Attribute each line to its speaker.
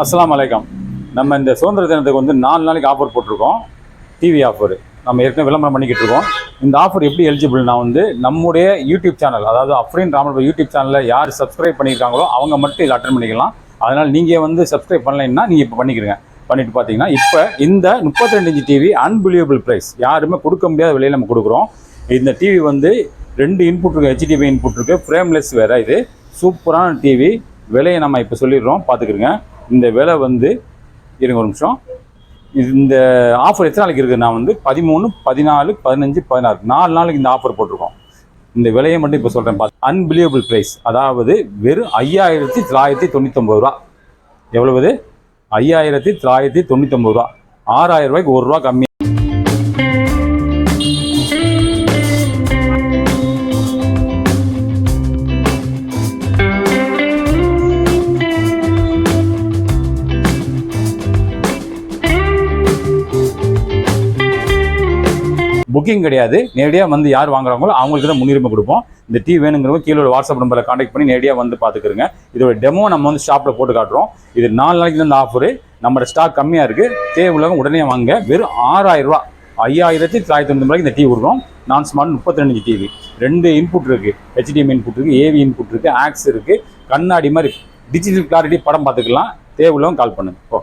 Speaker 1: அஸ்லாம் வலைக்கம் நம்ம இந்த சுதந்திர தினத்துக்கு வந்து நாலு நாளைக்கு ஆஃபர் போட்டிருக்கோம். டிவி ஆஃபர் நம்ம ஏற்கனவே விளம்பரம் பண்ணிக்கிட்டு இருக்கோம். இந்த ஆஃபர் எப்படி எலிஜிபிள்னா வந்து நம்முடைய யூடியூப் சேனல் அதாவது அஃப்ரீன் ராமல் யூடியூப் சேனலில் யார் சப்ஸ்கிரைப் பண்ணியிருக்காங்களோ அவங்க மட்டும் இதில் அட்டன் பண்ணிக்கலாம். அதனால் நீங்கள் வந்து சப்ஸ்கிரைப் பண்ணலைன்னா நீங்கள் இப்போ பண்ணிக்கிறீங்க பண்ணிட்டு பார்த்தீங்கன்னா இப்போ இந்த 32 இன்ச்சு டிவி அன்பிலியபிள் ப்ரைஸ் யாருமே கொடுக்க முடியாத விலையில் நம்ம கொடுக்குறோம். இந்த டிவி வந்து ரெண்டு இன்புட் இருக்குது ஹெச்டிபி இன்புட் இருக்குது ஃப்ரேம்லெஸ் வேறு இது. சூப்பரான டிவி விலையை நம்ம இப்போ சொல்லிடுறோம். பார்த்துக்கிருங்க இந்த விலை வந்து இருங்க ஒரு நிமிஷம். இது இந்த ஆஃபர் எத்தனை நாளைக்கு இருக்குது நான் வந்து பதிமூணு பதினாலு பதினஞ்சு பதினாறு. நாலு நாளைக்கு இந்த ஆஃபர் போட்டிருக்கோம். இந்த விலையை மட்டும் இப்போ சொல்கிறேன் பார்த்து அன்பிலியபிள் ப்ரைஸ் அதாவது வெறும் ஐயாயிரத்தி தொள்ளாயிரத்தி தொண்ணூத்தொம்பது ரூபா. எவ்வளவு ஐயாயிரத்தி தொள்ளாயிரத்தி தொண்ணூத்தொம்பது ரூபா. ஆறாயிரம் ரூபாய்க்கு ஒரு ரூபா கம்மி புக்கிங் கிடையாது. நேரடியாக வந்து யார் வாங்குறாங்களோ அவங்களுக்கு தான் முன்னுரிமை கொடுப்போம். இந்த டீ வேணுங்கிறவங்க கீழே வாட்ஸ்அப் நம்பரில் காண்டாக்ட் பண்ணி நேரடியாக வந்து பார்த்துக்கிறங்க இதோட டெமோ நம்ம வந்து ஷாப்பில் போட்டு காட்டுறோம். இது நாலு நாளைக்கு தான் இந்த ஆஃபரு நம்மளோட ஸ்டாக் கம்மியாக இருக்குது தேவை உள்ளவங்க உடனே வாங்க. வெறும் ஆறாயிரரூவா ஐயாயிரத்தி தொள்ளாயிரத்தி தொண்ணூறு ரூபாய்க்கு இந்த டீ விடுறோம் நான் ஸ்மார்ட் முப்பத்தி ரெண்டு டிவி ரெண்டு இன்புட் இருக்குது ஹெச்டிஎம் இன்புட் இருக்குது ஏவி இன்புட் இருக்குது ஆக்ஸ் இருக்குது கண்ணாடி மாதிரி டிஜிட்டல் கிளாரிட்டி படம் பார்த்துக்கலாம். தேவை உள்ளவங்க கால் பண்ணுங்க. ஓ